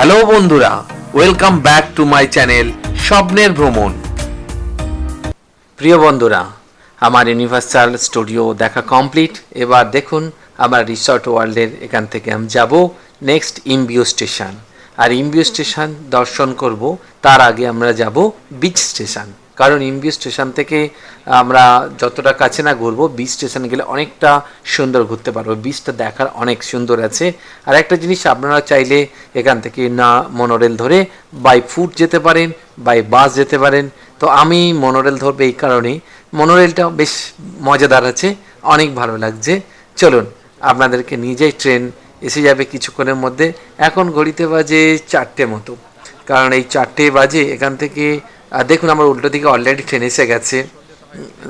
Hello বন্ধুরা welcome back to my channel স্বপ্নের ভ্রমণ। প্রিয় বন্ধুরা, আমার ইউনিভার্সাল স্টুডিও দেখা কমপ্লিট এবার দেখুন আমার রিসর্ট ওয়ার্ল্ডের এখান থেকে আমি যাব নেক্সট ইমবিও স্টেশন আর ইমবিও স্টেশন দর্শন করব, তার আগে আমরা যাব বিচ স্টেশন কারণ ইমবিও স্টেশন থেকে আমরা যতটা কাছে না ঘুরবো বিচ স্টেশন গেলে অনেকটা সুন্দর ঘুরতে পারব। বিচটা দেখার অনেক সুন্দর আছে। আর একটা জিনিস, আপনারা চাইলে এখান থেকে না মনোরেল ধরে বাই ফুট যেতে পারেন বাই বাস যেতে পারেন। তো আমি মনোরেল ধরবো এই কারণেই। মনোরেলটা বেশ মজাদার আছে, অনেক ভালো লাগছে। চলুন, আপনাদেরকে নিজেই ট্রেন এসে যাবে কিছুক্ষণের মধ্যে। এখন ঘড়িতে বাজে চারটে মতো। কারণ এই চারটে বাজে এখান থেকে আর দেখুন, আমার উল্টো দিকে অলরেডি ট্রেন এসে গেছে।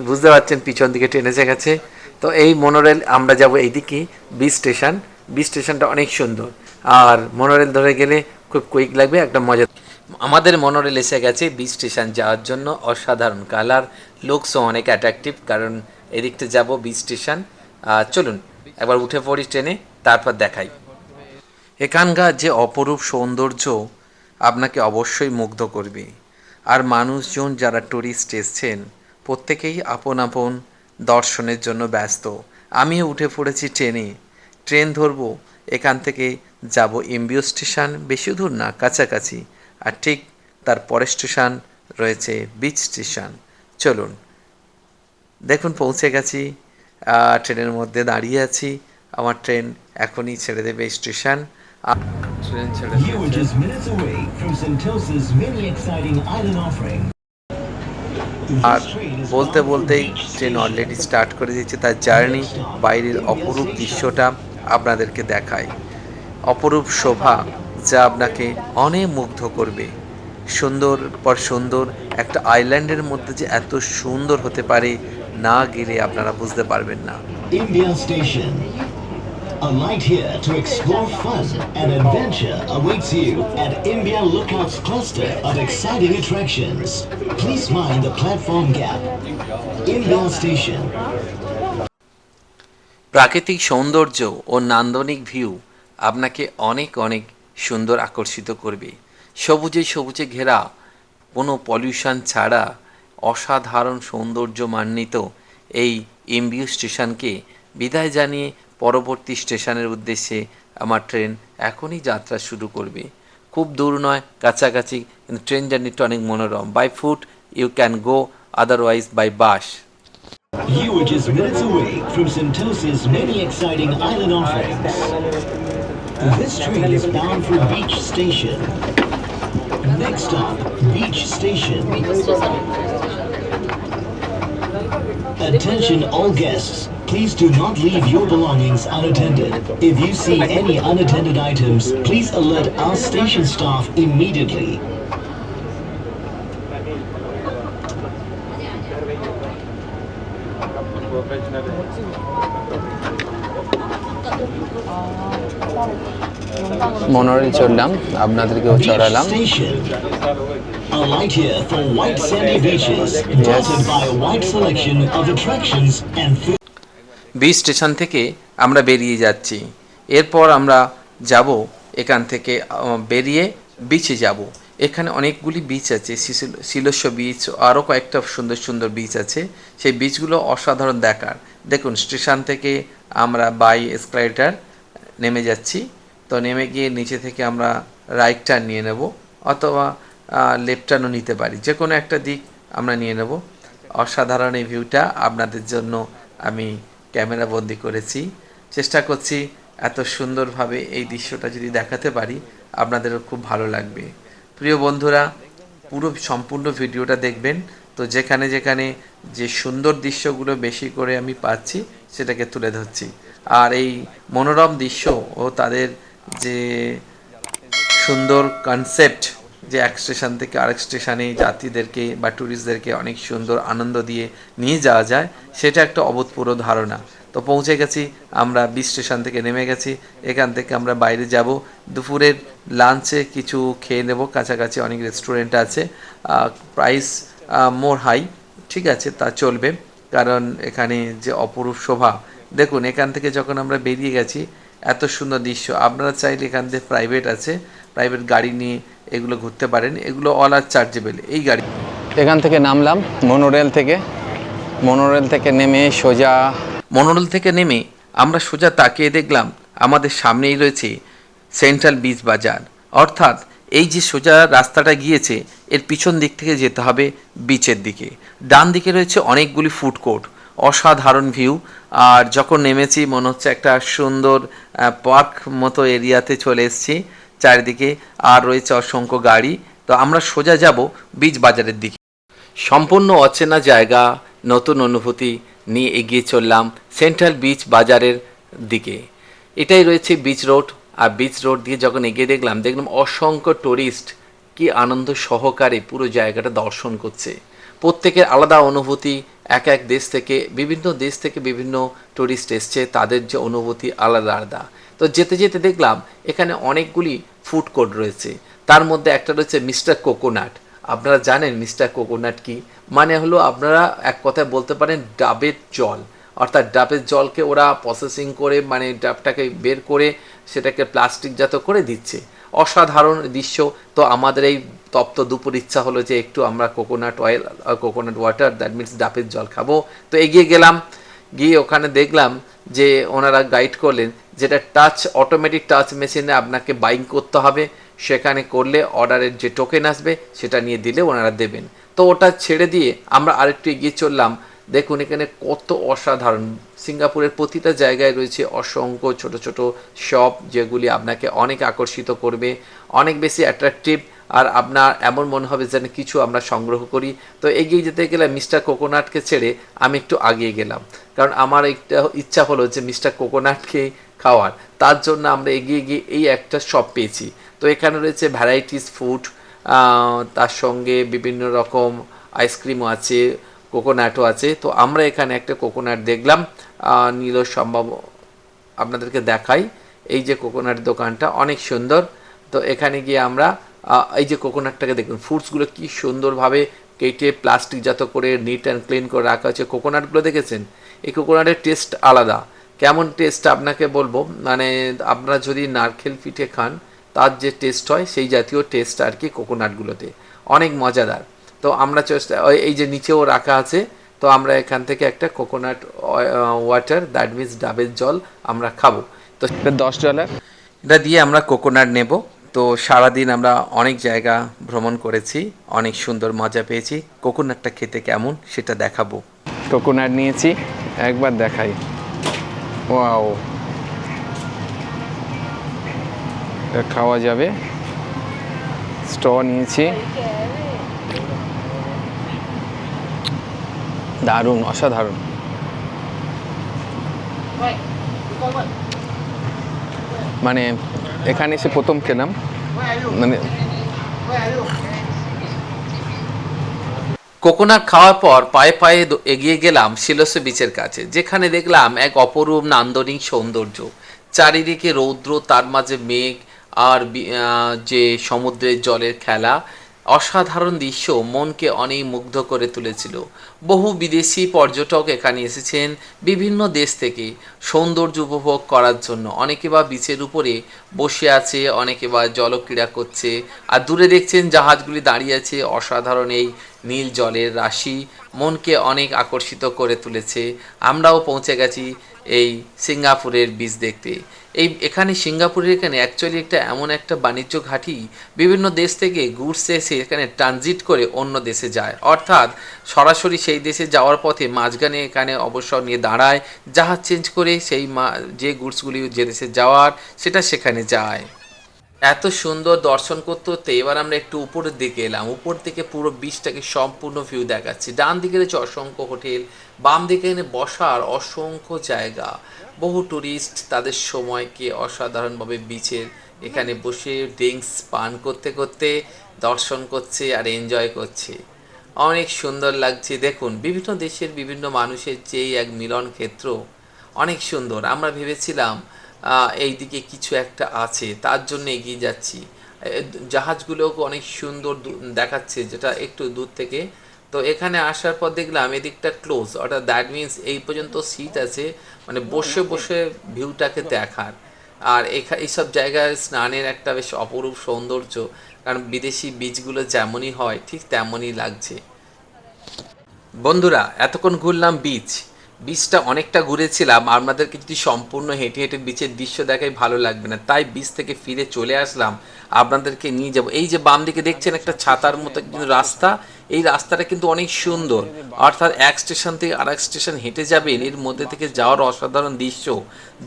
বুঝতে পারছেন, পিছন দিকে ট্রেন এসে গেছে। তো এই মনোরেল আমরা যাব এইদিকে বি স্টেশন বি স্টেশনটা অনেক সুন্দর। আর মনোরেল ধরে গেলে খুব কুইক লাগবে, একটা মজা। আমাদের মনোরেল এসে গেছে বি স্টেশন যাওয়ার জন্য, অসাধারণ কালার লুকসও অনেক অ্যাট্রাকটিভ কারণ এদিকটা যাব বি স্টেশন চলুন, একবার উঠে পড়ি ট্রেনে তারপর দেখাই। এখানকার যে অপরূপ সৌন্দর্য আপনাকে অবশ্যই মুগ্ধ করবে। আর মানুষজন যারা ট্যুরিস্ট এসছেন, প্রত্যেকেই আপন আপন দর্শনের জন্য ব্যস্ত। আমিও উঠে পড়েছি ট্রেনে। ট্রেন ধরবো, এখান থেকে যাব এমবিও স্টেশন, বেশি দূর না, কাছাকাছি। আর ঠিক তার পরের স্টেশন রয়েছে বিচ স্টেশন চলুন, দেখুন পৌঁছে গেছি। ট্রেনের মধ্যে দাঁড়িয়ে আছি। আমার ট্রেন এখনই ছেড়ে দেবে স্টেশন ট্রেন ছেড়ে You are just minutes away from Sentosia's many exciting island offering. আর বলতে বলতেই ট্রেন অলরেডি স্টার্ট করে দিয়েছে। তার জার্নি বাইরের অপরূপ দৃশ্যটা আপনাদেরকে দেখায়। অপরূপ শোভা যা আপনাকে অনেক মুগ্ধ করবে। সুন্দর পর সুন্দর একটা আইল্যান্ডের মধ্যে যে এত সুন্দর হতে পারে না গেলে আপনারা বুঝতে পারবেন না। Station. A light here to explore fun and adventure awaits you at India Lookouts cluster of exciting attractions. Please mind the platform gap. India Station. প্রাকৃতিক সৌন্দর্য ও নান্দনিক ভিউ আপনাকে অনেক অনেক সুন্দর আকর্ষিত করবে সবুজে সবুজে ঘেরা কোনো পলিউশন ছাড়া অসাধারণ সৌন্দর্য মান্বিত এই এমবিউ স্টেশনকে বিদায় জানিয়ে পরবর্তী স্টেশনের উদ্দেশ্যে আমার ট্রেন এখনই যাত্রা শুরু করবে। খুব দূর নয় কাছাকাছি কিন্তু ট্রেন জার্নিটা অনেক মনোরম। By foot you can go otherwise by bus This train is bound for Beach Attention, all guests. Please do not leave your belongings unattended. If you see any unattended items, please alert our station staff immediately. Monorail চড়লাম আপনাদেরকেও Beach চড়ালাম Station. A light here for white sandy beaches, dotted by a wide selection of attractions and food. B station থেকে আমরা বেরিয়ে যাচ্ছি। এরপর আমরা যাব এখান থেকে বেরিয়ে বিচে যাব। এখানে অনেকগুলি বিচ আছে শিলস্য বিচ আরও কয়েকটা সুন্দর সুন্দর বিচ আছে। সেই বিচগুলো অসাধারণ দেখার। দেখুন, স্টেশন থেকে আমরা বাই এসকালেটার নেমে যাচ্ছি। তো নেমে গিয়ে নিচে থেকে আমরা রাইট টার্ন নিয়ে নেব, অথবা লেফট টার্নও নিতে পারি। যে কোনো একটা দিক আমরা নিয়ে নেব। অসাধারণ এই ভিউটা আপনাদের জন্য আমি ক্যামেরা বন্দি করেছি। চেষ্টা করছি এত সুন্দরভাবে এই দৃশ্যটা যদি দেখাতে পারি, আপনাদেরও খুব ভালো লাগবে। প্রিয় বন্ধুরা, পুরো সম্পূর্ণ ভিডিওটা দেখবেন। তো যেখানে যেখানে যে সুন্দর দৃশ্যগুলো বেশি করে আমি পাচ্ছি, সেটাকে তুলে ধরছি। আর এই মনোরম দৃশ্য ও তাদের যে সুন্দর কনসেপ্ট যে এক স্টেশন থেকে আরেক স্টেশনে যাত্রীদেরকে বা ট্যুরিস্টদেরকে অনেক সুন্দর আনন্দ দিয়ে নিয়ে যাওয়া যায়, সেটা একটা অভূতপূর্ব ধারণা। তো পৌঁছে গেছি, আমরা বি স্টেশন থেকে নেমে গেছি, এখান থেকে আমরা বাইরে যাব, দুপুরের লাঞ্চে কিছু খেয়ে নেব, কাছাকাছি অনেক রেস্টুরেন্ট আছে প্রাইস মোর হাই ঠিক আছে, তা চলবে। কারণ এখানে যে অপরূপ শোভা, দেখুন, এখান থেকে যখন আমরা বেরিয়ে গেছি, এত সুন্দর দৃশ্য। আপনারা চাইলে এখান থেকে প্রাইভেট আছে প্রাইভেট গাড়ি নিয়ে এগুলো ঘুরতে পারেন। এগুলো অল আর চার্জেবল এই গাড়ি এখান থেকে নামলাম মনোরেল থেকে। মনোরেল থেকে নেমে সোজা মনোরল থেকে নেমে আমরা সোজা তাকিয়ে দেখলাম আমাদের সামনেই রয়েছে সেন্ট্রাল বিচ বাজার। অর্থাৎ এই যে সোজা রাস্তাটা গিয়েছে এর পিছন দিক থেকে যেতে হবে বিচের দিকে। ডান দিকে রয়েছে অনেকগুলি ফুড কোর্ট অসাধারণ ভিউ আর যখন নেমেছি মনে হচ্ছে একটা সুন্দর পার্ক মতো এরিয়াতে চলে এসেছি। চারিদিকে আর রয়েছে অসংখ্য গাড়ি। তো আমরা সোজা যাব বিচ বাজারের দিকে। সম্পূর্ণ অচেনা জায়গা, নতুন অনুভূতি নিয়ে এগিয়ে চললাম সেন্ট্রাল বিচ বাজারের দিকে। এটাই রয়েছে বিচ রোড। আর বিচ রোড দিয়ে যখন এগিয়ে দেখলাম দেখলাম অসংখ্য টুরিস্ট। কি আনন্দ সহকারে পুরো জায়গাটা দর্শন করছে। প্রত্যেকের আলাদা অনুভূতি, এক এক দেশ থেকে, বিভিন্ন দেশ থেকে বিভিন্ন টুরিস্ট এসছে, তাদের যে অনুভূতি আলাদা আলাদা। তো যেতে যেতে দেখলাম এখানে অনেকগুলি ফুড কোর্ট রয়েছে। তার মধ্যে একটা রয়েছে মিস্টার কোকোনাট। আপনারা জানেন মিস্টার কোকোনাট কি? মানে হলো আপনারা এক কথায় বলতে পারেন ডাবের জল। অর্থাৎ ডাবের জলকে ওরা প্রসেসিং করে মানে ডাবটাকে বের করে, সেটাকে প্লাস্টিকজাত করে দিচ্ছে। অসাধারণ দৃশ্য। তো আমাদের এই তপ্ত দুপুর ইচ্ছা হলো যে একটু আমরা coconut oil coconut water that means ডাবের জল খাব। তো এগিয়ে গেলাম। গিয়ে ওখানে দেখলাম যে ওনারা গাইড করলেন যেটা টাচ অটোমেটিক টাচ মেশিনে আপনাকে বাইং করতে হবে। সেখানে করলে অর্ডারের যে টোকেন আসবে, সেটা নিয়ে দিলে ওনারা দেবেন। তো ওটা ছেড়ে দিয়ে আমরা আরেকটু এগিয়ে চললাম। দেখুন, এখানে কত অসাধারণ। সিঙ্গাপুরের প্রতিটা জায়গায় রয়েছে অসংখ্য ছোট ছোট শপ যেগুলি আপনাকে অনেক আকর্ষিত করবে, অনেক বেশি অ্যাট্রাকটিভ আর আপনার এমন মনে হবে যেন কিছু আমরা সংগ্রহ করি। তো এগিয়ে যেতে গেলে মিস্টার কোকোনাটকে ছেড়ে আমি একটু আগিয়ে গেলাম। কারণ আমার একটা ইচ্ছা হলো যে মিস্টার কোকোনাটকে খাওয়ার। তার জন্য আমরা এগিয়ে গিয়ে এই একটা শপ পেয়েছি। তো এখানে রয়েছে ভ্যারাইটিস ফুড তার সঙ্গে বিভিন্ন রকম আইসক্রিমও আছে কোকোনাটও আছে। তো আমরা এখানে একটা কোকোনাট দেখলাম। নীল সম্ভব আপনাদেরকে দেখাই। এই যে কোকোনাট দোকানটা অনেক সুন্দর। তো এখানে গিয়ে আমরা এই যে কোকোনাটটাকে দেখুন ফ্রুটসগুলো কি সুন্দরভাবে কেটে প্লাস্টিকজাত করে নিট অ্যান্ড ক্লিন করে রাখা হচ্ছে কোকোনাটগুলো দেখেছেন? এই কোকোনাটের টেস্ট আলাদা। কেমন টেস্ট আপনাকে বলব? মানে আপনারা যদি নারকেল পিঠে খান তার যে টেস্ট হয় সেই জাতীয় টেস্ট আর কি কোকোনাটগুলোতে অনেক মজাদার। তো আমরা চেষ্টা ওই- এই যে নিচেও রাখা আছে তো আমরা এখান থেকে একটা কোকোনাট ওয়াটার দ্যাট মিনস ডাবের জল আমরা খাব। তো দশ ডলার এটা দিয়ে আমরা কোকোনাট নেব। তো সারাদিন আমরা অনেক জায়গা ভ্রমণ করেছি, অনেক সুন্দর মজা পেয়েছি। কোকোনাটটা খেতে কেমন সেটা দেখাবো। কোকোনাট নিয়েছি, একবার দেখাই। ওয়াও। খাওয়া যাবে। স্ট নিয়েছি। দারুণ, অসাধারণ। মানে এখানে এসে প্রথম খেলাম। মানে কোকোনাট খাওয়ার পর পায়ে পায়ে এগিয়ে গেলাম শিলসে বিচের কাছে, যেখানে দেখলাম এক অপরূপ নান্দনিক সৌন্দর্য। চারিদিকে রৌদ্র, তার মাঝে মেঘ আর যে সমুদ্রের জলের খেলা অসাধারণ দৃশ্য মনকে অনেক মুগ্ধ করে তুলেছিল। বহু বিদেশি পর্যটক এখানে এসেছেন বিভিন্ন দেশ থেকে সৌন্দর্য উপভোগ করার জন্য। অনেকে বা বিচের উপরে বসে আছে, অনেকে বা জলক্রীড়া করছে। আর দূরে দেখছেন জাহাজগুলি দাঁড়িয়ে আছে, অসাধারণ এই নীল জলের রাশি মনকে অনেক আকর্ষিত করে তুলেছে। আমরাও পৌঁছে গেছি এই সিঙ্গাপুরের বীজ দেখতে। এই এখানে সিঙ্গাপুরের এখানে অ্যাকচুয়ালি একটা এমন একটা বাণিজ্য ঘাঁটি বিভিন্ন দেশ থেকে গুডস এসে এখানে ট্রানজিট করে অন্য দেশে যায়। অর্থাৎ সরাসরি সেই দেশে যাওয়ার পথে মাঝখানে এখানে অবসর নিয়ে দাঁড়ায়, জাহাজ চেঞ্জ করে সেই যে গুডসগুলি যে দেশে যাওয়ার, সেটা সেখানে যায়। এত সুন্দর দর্শন করতে করতে এবার আমরা একটু উপরের দিকে এলাম। উপর থেকে পুরো বিচটাকে সম্পূর্ণ ভিউ দেখাচ্ছি। ডান দিকে রয়েছে অসংখ্য হোটেল বাম দিকে এনে বসার অসংখ্য জায়গা। বহু ট্যুরিস্ট তাদের সময়কে অসাধারণভাবে বিচের এখানে বসে ড্রিঙ্কস পান করতে করতে দর্শন করছে আর এনজয় করছে। অনেক সুন্দর লাগছে। দেখুন, বিভিন্ন দেশের বিভিন্ন মানুষের যেই এক মিলন ক্ষেত্র অনেক সুন্দর। আমরা ভেবেছিলাম আহ, এইদিকে কিছু একটা আছে তার জন্য এগিয়ে যাচ্ছি। এ, জাহাজগুলোও অনেক সুন্দর দেখাচ্ছে যেটা একটু দূর থেকে। তো এখানে আসার পর দেখলাম এদিকটা ক্লোজ অর্থাৎ দ্যাট মিন্স এই পর্যন্ত সিট আছে মানে বসে বসে ভিউটাকে দেখার। আর এইসব জায়গায় স্নানের একটা বেশ অপরূপ সৌন্দর্য কারণ বিদেশি বীজগুলো যেমনই হয় ঠিক তেমনই লাগছে। বন্ধুরা এতক্ষণ ঘুরলাম বিচ বিচটা অনেকটা ঘুরেছিলাম আপনাদেরকে যদি সম্পূর্ণ হেঁটে হেঁটে বিচের দৃশ্য দেখাই ভালো লাগবে না। তাই বিচ থেকে ফিরে চলে আসলাম, আপনাদেরকে নিয়ে যাব। এই যে বাম দিকে দেখছেন একটা ছাতার মতো কিন্তু রাস্তা, এই রাস্তাটা কিন্তু অনেক সুন্দর। অর্থাৎ এক স্টেশন থেকে আর এক স্টেশন হেঁটে যাবেন, এর মধ্যে থেকে যাওয়ার অসাধারণ দৃশ্য।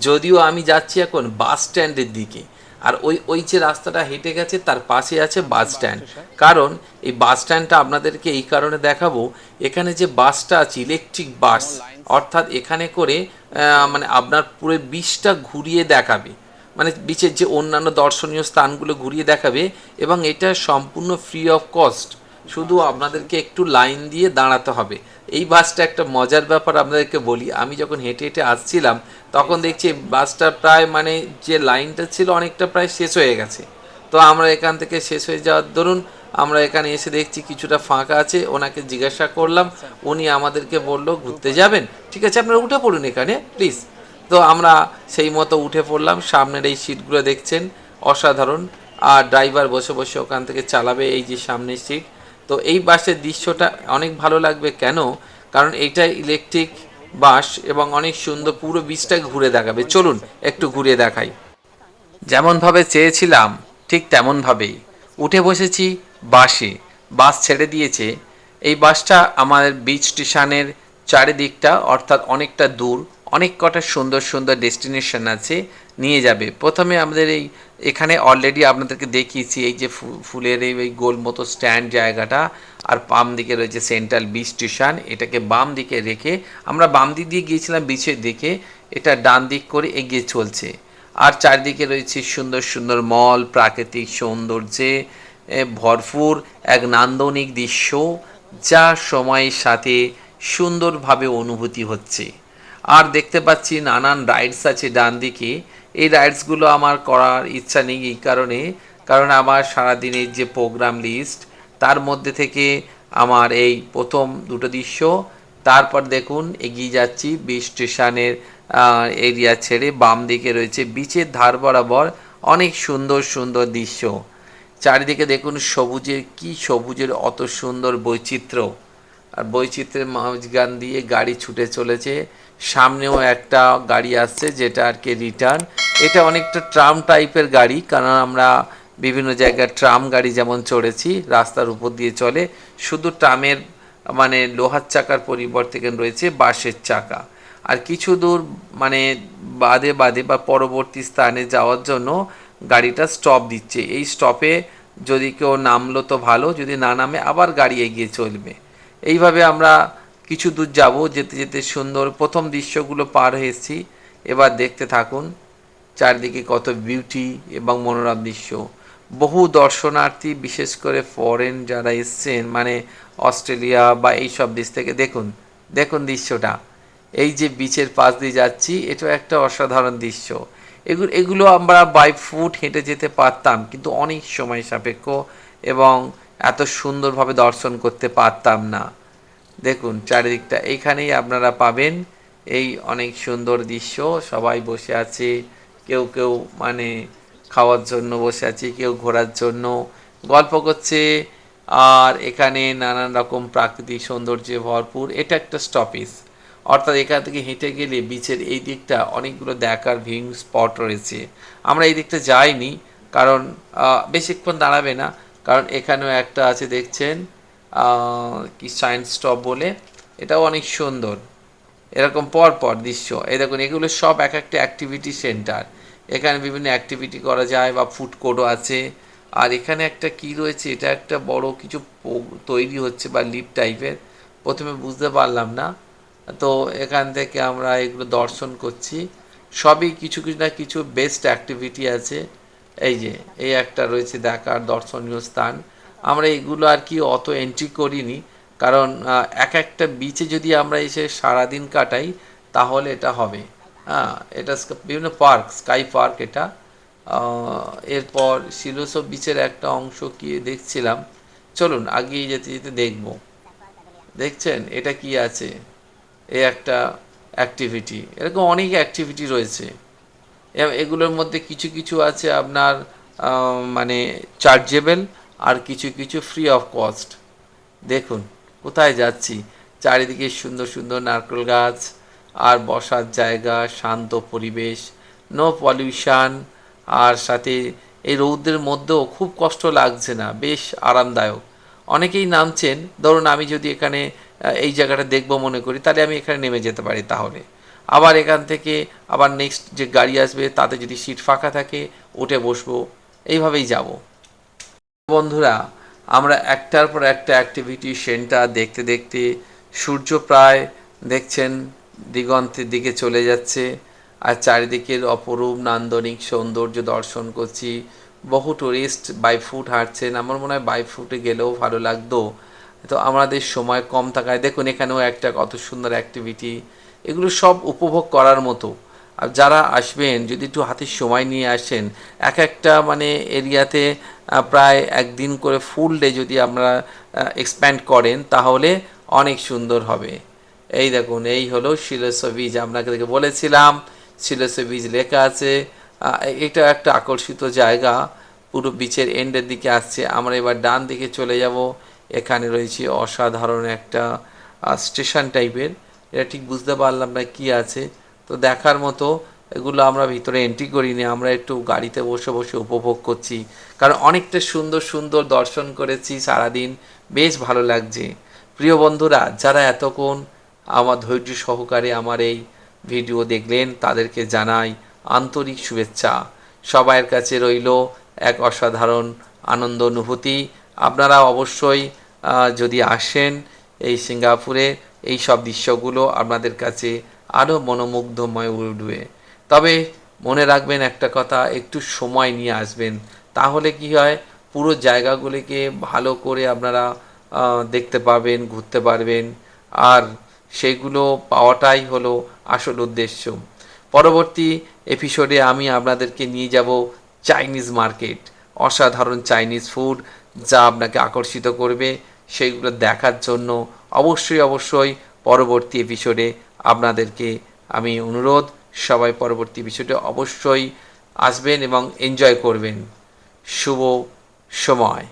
যদিও আমি যাচ্ছি এখন বাস স্ট্যান্ডের দিকে। আর ওই ওই যে রাস্তাটা হেঁটে গেছে, তার পাশে আছে বাস স্ট্যান্ড। কারণ এই বাস স্ট্যান্ডটা আপনাদেরকে এই কারণে দেখাবো, এখানে যে বাসটা আছে, ইলেকট্রিক বাস, অর্থাৎ এখানে করে মানে আপনার পুরো বিচটা ঘুরিয়ে দেখাবে। মানে বিচের যে অন্যান্য দর্শনীয় স্থানগুলো ঘুরিয়ে দেখাবে, এবং এটা সম্পূর্ণ ফ্রি অফ কস্ট শুধু আপনাদেরকে একটু লাইন দিয়ে দাঁড়াতে হবে। এই বাসটা একটা মজার ব্যাপার আপনাদেরকে বলি। আমি যখন হেঁটে হেঁটে আসছিলাম, তখন দেখছি বাসটা প্রায় মানে যে লাইনটা ছিল অনেকটা প্রায় শেষ হয়ে গেছে। তো আমরা এখান থেকে শেষ হয়ে যাওয়ার দরুন আমরা এখানে এসে দেখছি কিছুটা ফাঁকা আছে, ওনাকে জিজ্ঞাসা করলাম, উনি আমাদেরকে বলল, ঘুরতে যাবেন? ঠিক আছে, আপনারা উঠে পড়ুন এখানে প্লিজ তো আমরা সেই মতো উঠে পড়লাম, সামনের এই সিটগুলো দেখছেন, অসাধারণ। আর ড্রাইভার বসে বসে ওখান থেকে চালাবে, এই যে সামনের সিট। তো এই বাসের দৃশ্যটা অনেক ভালো লাগবে। কেন? কারণ এইটা ইলেকট্রিক বাস এবং অনেক সুন্দর পুরো বীজটা ঘুরে দেখাবে। চলুন একটু ঘুরে দেখাই। যেমনভাবে চেয়েছিলাম, ঠিক তেমনভাবেই। উঠে বসেছি বাসে বাস ছেড়ে দিয়েছে। এই বাসটা আমাদের বিচ স্টেশনের চারিদিকটা অর্থাৎ অনেকটা দূর অনেক কটা সুন্দর সুন্দর ডেস্টিনেশন আছে, নিয়ে যাবে। প্রথমে আমাদের এই, এখানে অলরেডি আপনাদেরকে দেখিয়েছি এই যে ফুলের এই এই গোল মতো স্ট্যান্ড জায়গাটা, আর বাম দিকে রয়েছে সেন্ট্রাল বিচ স্টেশন এটাকে বাম দিকে রেখে আমরা বাম দিক দিয়ে গিয়েছিলাম বিচের দিকে, এটা ডান দিক করে এগিয়ে চলছে। আর চারদিকে রয়েছে সুন্দর সুন্দর মল প্রাকৃতিক সৌন্দর্যে ভরপুর এক নান্দনিক দৃশ্য, যা সময়ের সাথে সুন্দরভাবে অনুভূতি হচ্ছে। আর দেখতে পাচ্ছি নানান রাইডস আছে ডান দিকে। এই রাইডসগুলো আমার করার ইচ্ছা নেই এই কারণে, কারণ আমার সারাদিনের যে প্রোগ্রাম লিস্ট তার মধ্যে থেকে আমার এই প্রথম দুটো দৃশ্য। তারপর দেখুন, এগিয়ে যাচ্ছি বিচ স্টেশনের এরিয়া ছেড়ে বাম দিকে রয়েছে বিচের ধার বরাবর অনেক সুন্দর সুন্দর দৃশ্য। চারিদিকে দেখুন সবুজের, কি সবুজের অত সুন্দর বৈচিত্র্য। আর বৈচিত্র্যের মাঝখান দিয়ে গাড়ি ছুটে চলেছে। সামনেও একটা গাড়ি আসছে যেটা আর কি রিটার্ন এটা অনেকটা ট্রাম টাইপের গাড়ি, কারণ আমরা বিভিন্ন জায়গায় ট্রাম গাড়ি যেমন চড়েছি, রাস্তার উপর দিয়ে চলে, শুধু ট্রামের মানে লোহার চাকার পরিবর্তে রয়েছে? বাঁশের চাকা। আর কিছু দূর মানে বাদে বাদে বা পরবর্তী স্থানে যাওয়ার জন্য গাড়িটা স্টপ দিচ্ছে। এই স্টপে যদি কেউ নামলো তো ভালো, যদি না নামে আবার গাড়ি এগিয়ে চলবে। এইভাবে আমরা কিছু দূর যাব, যেতে যেতে সুন্দর প্রথম দৃশ্যগুলো পার হয়েছি। এবার দেখতে থাকুন, চারদিকে কত বিউটি এবং মনোরম দৃশ্য। বহু দর্শনার্থী, বিশেষ করে ফরেন যারা এসছেন মানে অস্ট্রেলিয়া বা এই সব দেশ থেকে, দেখুন দেখুন দৃশ্যটা। এই যে বিচের পাশ দিয়ে যাচ্ছি, এটাও একটা অসাধারণ দৃশ্য। এগুলো এগুলো আমরা বাই ফুট হেঁটে যেতে পারতাম, কিন্তু অনেক সময় সাপেক্ষ এবং এত সুন্দরভাবে দর্শন করতে পারতাম না। দেখুন, চারিদিকটা। এইখানেই আপনারা পাবেন এই অনেক সুন্দর দৃশ্য। সবাই বসে আছে, কেউ কেউ মানে খাওয়ার জন্য বসে আছে, কেউ ঘোরার জন্য। গল্প করছে, আর এখানে নানান রকম প্রাকৃতিক সৌন্দর্যে ভরপুর। এটা একটা স্টপেজ। অর্থাৎ এখান থেকে হেঁটে গেলে বিচের এই দিকটা অনেকগুলো দেখার ভিউইং স্পট রয়েছে। আমরা এই দিকটা যাইনি, কারণ বেশিক্ষণ দাঁড়াবে না। কারণ এখানেও একটা আছে, দেখছেন? কি সায়েন্স স্টপ বলে, এটাও অনেক সুন্দর। এরকম পর পর দৃশ্য। এই দেখুন, এগুলো সব এক একটা অ্যাক্টিভিটি সেন্টার এখানে বিভিন্ন অ্যাক্টিভিটি করা যায় বা ফুড কোর্টও আছে। আর এখানে একটা কি রয়েছে, এটা একটা বড় কিছু তৈরি হচ্ছে বা লিপ টাইপের প্রথমে বুঝতে পারলাম না। তো এখান থেকে আমরা এগুলো দর্শন করছি। সবই কিছু কিছু না কিছু বেস্ট অ্যাক্টিভিটি আছে। এই যে, এই একটা রয়েছে দেখার দর্শনীয় স্থান। আমরা এগুলো আর কি অত এন্ট্রি করিনি। কারণ এক একটা বিচে যদি আমরা এসে সারাদিন কাটাই, তাহলে এটা হবে। হ্যাঁ এটা বিভিন্ন পার্ক স্কাই পার্ক এটা। এরপর শিলোসব বিচের একটা অংশ কি দেখছিলাম। চলুন, আগিয়ে যেতে যেতে দেখব। দেখছেন? এটা কি আছে? এই একটা অ্যাক্টিভিটি এরকম অনেক অ্যাক্টিভিটি রয়েছে। এগুলোর মধ্যে কিছু কিছু আছে আপনার মানে চার্জেবল আর কিছু কিছু ফ্রি অফ কস্ট দেখুন, কোথায় যাচ্ছি? চারিদিকে সুন্দর সুন্দর নারকেল গাছ আর বসার জায়গা, শান্ত পরিবেশ নো পলিউশন আর সাথে এই রৌদ্রের মধ্যেও খুব কষ্ট লাগছে না, বেশ আরামদায়ক। অনেকেই নামছেন, ধরুন আমি যদি এখানে এই জায়গাটা দেখব মনে করি, তাহলে আমি এখানে নেমে যেতে পারি তাহলে। আবার এখান থেকে আবার নেক্সট যে গাড়ি আসবে, তাতে যদি সিট ফাঁকা থাকে, উঠে বসবো, এইভাবেই যাব। বন্ধুরা, আমরা একটার পর একটা অ্যাক্টিভিটি সেন্টার দেখতে দেখতে সূর্য প্রায় দেখছেন, দিগন্তের দিকে চলে যাচ্ছে, আর চারিদিকের অপরূপ নান্দনিক সৌন্দর্য দর্শন করছি। বহু টুরিস্ট বাই ফুট হাঁটছেন, আমার মনে হয় বাই ফুটে গেলেও ভালো লাগতো। তো আমাদের সময় কম থাকায়, দেখুন এখানেও একটা কত সুন্দর অ্যাক্টিভিটি এগুলো সব উপভোগ করার মতো। যারা আসবেন, যদি একটু হাতে সময় নিয়ে আসেন, এক একটা মানে এরিয়াতে প্রায় একদিন করে ফুল ডে যদি আপনারা এক্সপ্যান্ড করেন, তাহলে অনেক সুন্দর হবে। এই দেখুন, এই হলো শিলস্ব বীজ আপনাকে দেখে বলেছিলাম শিলস্ব বীজ লেখা আছে এটা একটা আকর্ষিত জায়গা, পুরো বিচের এন্ডের দিকে আসছে। আমরা এবার ডান দিকে চলে যাব, এখানে রয়েছে অসাধারণ একটা স্টেশন টাইপের এটা ঠিক বুঝতে পারলাম না কি আছে। তো দেখার মতো এগুলো আমরা ভিতরে এন্ট্রি করিনি, আমরা একটু গাড়িতে বসে বসে উপভোগ করছি। কারণ অনেকটা সুন্দর সুন্দর দর্শন করেছি সারাদিন, বেশ ভালো লাগছে। প্রিয় বন্ধুরা, যারা এতক্ষণ আমার ধৈর্য সহকারে আমার এই ভিডিও দেখলেন, তাদেরকে জানাই আন্তরিক শুভেচ্ছা। সবাইয়ের কাছে রইল এক অসাধারণ আনন্দ অনুভূতি। আপনারা অবশ্যই যদি আসেন এই সিঙ্গাপুরে, এই সব দৃশ্যগুলো আপনাদের কাছে আরও মনোমুগ্ধময় উঠবে তবে মনে রাখবেন একটা কথা, একটু সময় নিয়ে আসবেন। তাহলে কি হয়, পুরো জায়গাগুলিকে ভালো করে আপনারা দেখতে পাবেন, ঘুরতে পারবেন। আর সেগুলো পাওয়াটাই হলো আসল উদ্দেশ্য। পরবর্তী এপিসোডে আমি আপনাদেরকে নিয়ে যাব চাইনিজ মার্কেট অসাধারণ চাইনিজ ফুড যা আপনাকে আকর্ষিত করবে, সেইগুলো দেখার জন্য অবশ্যই অবশ্যই পরবর্তী এপিসোডে আপনাদেরকে আমি অনুরোধ সবাই পরবর্তী বিষয়টি অবশ্যই আসবেন এবং এনজয় করবেন। শুভ সময়।